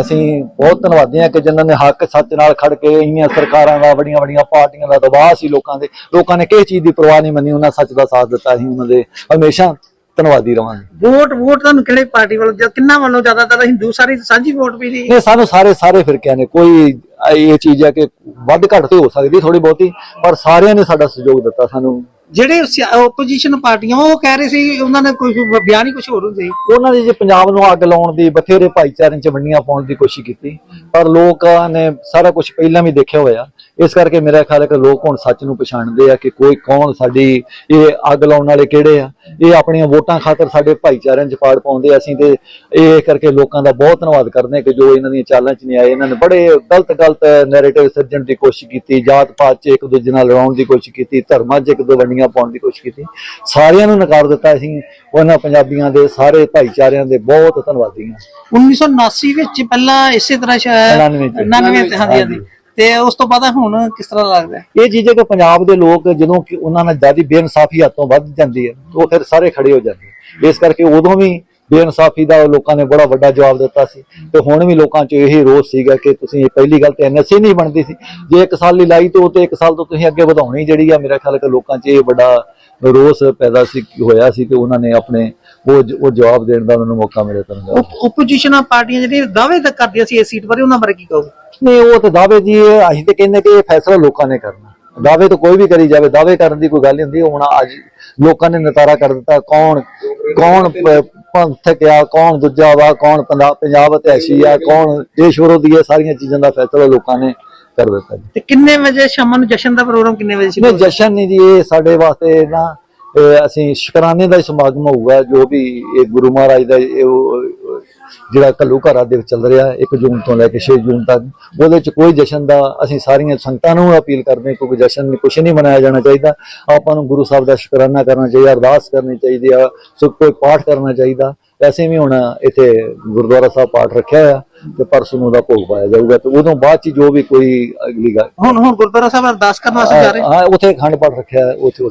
ਅਸੀਂ ਬਹੁਤ ਧੰਨਵਾਦੀ ਹਾਂ ਕਿ ਜਿਨ੍ਹਾਂ ਨੇ ਹੱਕ ਸੱਚ ਨਾਲ ਖੜ ਕੇ ਇੰਨੀਆਂ ਸਰਕਾਰਾਂ ਦਾ ਵੱਡੀਆਂ ਵੱਡੀਆਂ ਪਾਰਟੀਆਂ ਦਾ ਦਬਾਅ ਸੀ ਲੋਕਾਂ ਦੇ। ਲੋਕਾਂ ਨੇ ਕਿਸੇ ਚੀਜ਼ ਦੀ ਪਰਵਾਹ ਨਹੀਂ ਮੰਨੀ ਉਹਨਾਂ ਸੱਚ ਦਾ ਸਾਥ ਦਿੱਤਾ ਅਸੀਂ ਉਹਨਾਂ ਦੇ। ਹਮੇਸ਼ਾ ਧੰਨਵਾਦੀ ਰਵਾਂਗੇ। ਵੋਟ ਵੋਟ ਤੁਹਾਨੂੰ ਕਿਹੜੀ ਪਾਰਟੀ ਵੱਲੋਂ ਜਾਂ ਕਿੰਨਾ ਵੱਲੋਂ ਜ਼ਿਆਦਾਤਰ ਹਿੰਦੂ ਸਾਰੀ ਸਾਂਝੀ ਵੋਟ ਵੀ ਦੀ ਇਹ ਸਾਨੂੰ ਸਾਰੇ ਸਾਰੇ ਫਿਰਕਿਆਂ ਨੇ। ਕੋਈ ਇਹ ਚੀਜ਼ ਹੈ ਕਿ ਵੱਧ ਘੱਟ ਤੇ ਹੋ ਸਕਦੀ ਥੋੜੀ ਬਹੁਤੀ ਪਰ ਸਾਰਿਆਂ ਨੇ ਸਾਡਾ ਸਹਿਯੋਗ ਦਿੱਤਾ ਸਾਨੂੰ। ਜਿਹੜੇ ਆਪੋਜੀਸ਼ਨ ਪਾਰਟੀਆਂ, ਉਹ ਕਹਿ ਰਹੇ ਸੀ ਉਹਨਾਂ ਨੇ ਕੋਈ ਬਿਆਨ ਹੀ ਕੁਝ ਹੋਰ ਹੁੰਦੇ ਉਹਨਾਂ ਨੇ ਜੇ ਪੰਜਾਬ ਨੂੰ ਅੱਗ ਲਾਉਣ ਦੀ, ਬਥੇਰੇ ਭਾਈਚਾਰਿਆਂ 'ਚ ਵੰਡੀਆਂ ਪਾਉਣ ਦੀ ਕੋਸ਼ਿਸ਼ ਕੀਤੀ, ਪਰ ਲੋਕਾਂ ਨੇ ਸਾਰਾ ਕੁਝ ਪਹਿਲਾਂ ਵੀ ਦੇਖਿਆ ਹੋਇਆ। ਇਸ ਕਰਕੇ ਮੇਰਾ ਖਿਆਲ ਹੈ ਕਿ ਲੋਕ ਹੁਣ ਸੱਚ ਨੂੰ ਪਛਾਣਦੇ ਆ ਕਿ ਕੋਈ ਕੌਣ ਸਾਡੀ, ਇਹ ਅੱਗ ਲਾਉਣ ਵਾਲੇ ਕਿਹੜੇ ਆ? ਇਹ ਆਪਣੀਆਂ ਵੋਟਾਂ ਖਾਤਰ ਸਾਡੇ ਭਾਈਚਾਰਿਆਂ 'ਚ ਪਾੜ ਪਾਉਂਦੇ ਅਸੀਂ ਤੇ ਇਹ ਕਰਕੇ ਲੋਕਾਂ ਦਾ ਬਹੁਤ ਧੰਨਵਾਦ ਕਰਦੇ ਹਾਂ ਕਿ ਜੋ ਇਹਨਾਂ ਦੀਆਂ ਚਾਲਾਂ 'ਚ ਨਹੀਂ ਆਏ, ਇਹਨਾਂ ਨੇ ਬੜੇ ਗਲਤ ਗਲਤ ਨੈਰੇਟਿਵ ਸਿਰਜਣ ਦੀ ਕੋਸ਼ਿਸ਼ ਕੀਤੀ ਜਾਤ ਪਾਤ 'ਚ ਇੱਕ ਦੂਜੇ ਨਾਲ ਲੜਾਉਣ ਦੀ ਕੋਸ਼ਿਸ਼ ਕੀਤੀ, ਧਰਮਾਂ 'ਚ ਇੱਕ ਦੋ ਵੰਡੀਆਂ ਪਾਉਣ ਦੀ ਕੋਸ਼ਿਸ਼ ਕੀਤੀ ਸਾਰਿਆਂ ਨੂੰ ਨਕਾਰ ਦਿੱਤਾ ਅਸੀਂ ਉਹਨਾਂ ਪੰਜਾਬੀਆਂ ਦੇ ਸਾਰੇ ਭਾਈਚਾਰਿਆਂ ਦੇ ਬਹੁਤ ਧੰਨਵਾਦੀ ਹਾਂ 1979 ਵਿੱਚ ਪਹਿਲਾਂ ਇਸੇ ਤਰ੍ਹਾਂ ਸ਼ਾਇਦ 99 ਚ। 99 ਤੇ ਹਾਂਜੀ ਹਾਂਜੀ ਤੇ ਉਸ ਤੋਂ ਬਾਅਦ ਹੁਣ ਕਿਸ ਤਰ੍ਹਾਂ ਲੱਗਦਾ? ਇਹ ਚੀਜ਼ ਕਿ ਪੰਜਾਬ ਦੇ ਲੋਕ ਜਦੋਂ ਕਿ ਉਹਨਾਂ ਨਾਲ ਜ਼ਿਆਦਾ ਬੇਇਨਸਾਫੀ ਹੱਥੋਂ ਵੱਧ ਜਾਂਦੀ ਹੈ ਉਹ ਫਿਰ ਸਾਰੇ ਖੜੇ ਹੋ ਜਾਂਦੇ। ਇਸ ਕਰਕੇ ਉਦੋਂ ਵੀ ਬੇਇਨਸਾਫੀ ਦਾ ਲੋਕਾਂ ਨੇ ਬੜਾ ਵੱਡਾ ਜਵਾਬ ਦਿੱਤਾ ਸੀ ਤੇ ਹੁਣ ਵੀ ਲੋਕਾਂ 'ਚ ਇਹੀ ਰੋਸ ਸੀਗਾ ਕਿ ਤੁਸੀਂ ਇਹ ਪਹਿਲੀ ਗੱਲ ਤੇ ਐਨਐਸਏ ਨਹੀਂ ਬਣਦੀ ਸੀ। ਜੇ ਇੱਕ ਸਾਲ ਲਈ ਲਾਈ ਤੇ ਉਹ ਤੇ ਇੱਕ ਸਾਲ ਤੋਂ ਤੁਸੀਂ ਅੱਗੇ ਵਧਾਉਣੀ ਜਿਹੜੀ ਆ ਮੇਰਾ ਖਿਆਲ ਹੈ ਕਿ ਲੋਕਾਂ 'ਚ ਇਹ ਵੱਡਾ ਰੋਸ ਪੈਦਾ ਸੀ ਹੋਇਆ ਸੀ ਤੇ ਉਹਨਾਂ ਨੇ ਆਪਣੇ ਉਹ ਉਹ ਜਵਾਬ ਦੇਣ ਦਾ ਉਹਨਾਂ ਨੂੰ ਮੌਕਾ ਮਿਲਿਆ ਤੁਹਾਨੂੰ ਆਪੋਜੀਸ਼ਨ ਪਾਰਟੀਆਂ ਜਿਹੜੀਆਂ ਦਾਅਵੇ ਤਾਂ ਕਰਦੀਆਂ ਸੀ ਇਸ ਸੀਟ ਬਾਰੇ ਉਹਨਾਂ ਬਾਰੇ ਕੀ ਕਹੋਗੇ? ਨਹੀਂ ਉਹ ਤਾਂ ਦਾਅਵੇ ਜੀ ਅਸੀਂ ਤੇ ਕਹਿੰਦੇ ਕਿ ਇਹ ਫੈਸਲਾ ਲੋਕਾਂ ਨੇ ਕਰਨਾ। ਦਾਅਵੇ ਤਾਂ ਕੋਈ ਵੀ ਕਰੀ ਜਾਵੇ ਦਾਅਵੇ ਕਰਨ ਦੀ ਕੋਈ ਗੱਲ ਨਹੀਂ ਹੁੰਦੀ ਹੁਣ ਅੱਜ ਲੋਕਾਂ ਨੇ ਨਤਾਰਾ ਕਰ ਦਿੱਤਾ ਕੌਣ ਕੌਣ ਪੰਥਕ ਆ ਕੌਣ ਦੂਜਾ ਵਾ ਕੌਣ ਪੰਜਾਬ ਇਤਿਹਾਸੀ ਆ ਕੌਣ ਦੇਸ਼ ਵਿਰੋਧੀ ਆ ਸਾਰੀਆਂ ਚੀਜ਼ਾਂ ਦਾ ਫੈਸਲਾ ਲੋਕਾਂ ਨੇ ਕਰ ਦਿੱਤਾ ਤੇ ਕਿੰਨੇ ਵਜੇ ਸ਼ਾਮ ਨੂੰ ਜਸ਼ਨ ਦਾ ਪ੍ਰੋਗਰਾਮ ਕਿੰਨੇ ਵਜੇ ਸ਼ੁਰੂ ਨਹੀਂ ਜਸ਼ਨ ਨਹੀਂ ਜੀ ਇਹ ਸਾਡੇ ਵਾਸਤੇ ਨਾ ਅਸੀਂ ਸ਼ੁਕਰਾਨੇ ਦਾ ਸਮਾਗਮ ਹੋਊਗਾ ਜੋ ਵੀ ਇਹ ਗੁਰੂ ਮਹਾਰਾਜ ਦਾ ਜਿਹੜਾ ਕੱਲੂ ਘਰਾਂ ਦੇ ਵਿੱਚ ਚੱਲ ਰਿਹਾ 1 ਜੂਨ ਤੋਂ ਲੈ ਕੇ 6 ਜੂਨ ਤੱਕ ਉਹਦੇ ਚ ਕੋਈ ਜਸ਼ਨ ਦਾ ਅਸੀਂ ਸਾਰੀਆਂ ਸੰਗਤਾਂ ਨੂੰ ਅਪੀਲ ਕਰਦੇ ਕਿਉਂਕਿ ਜਸ਼ਨ ਨਹੀਂ ਕੁਛ ਨਹੀਂ ਮਨਾਇਆ ਜਾਣਾ ਚਾਹੀਦਾ। ਆਪਾਂ ਨੂੰ ਗੁਰੂ ਸਾਹਿਬ ਦਾ ਸ਼ੁਕਰਾਨਾ ਕਰਨਾ ਚਾਹੀਦਾ ਅਰਦਾਸ ਕਰਨੀ ਚਾਹੀਦੀ ਆ ਸੋ ਕੋਈ ਪਾਠ ਕਰਨਾ ਚਾਹੀਦਾ। ਵੈਸੇ ਵੀ ਹੁਣ ਇੱਥੇ ਗੁਰਦੁਆਰਾ ਸਾਹਿਬ ਪਾਠ ਰੱਖਿਆ ਆ ਤੇ ਪਰਸੋਂ ਨੂੰ ਦਾ ਭੋਗ ਪਾਇਆ ਜਾਊਗਾ ਤੇ ਉਦੋਂ ਬਾਅਦ ਚ ਜੋ ਵੀ ਕੋਈ ਅਗਲੀ ਗੱਲ ਹੁਣ ਹੁਣ ਗੁਰਦੁਆਰਾ ਸਾਹਿਬ ਅਰਦਾਸ ਕਰਨ ਵਾਸਤੇ ਜਾ ਰਹੇ ਹਾਂ? ਉੱਥੇ ਖੰਡ ਪਾਠ ਰੱਖਿਆ ਹੈ, ਉੱਥੇ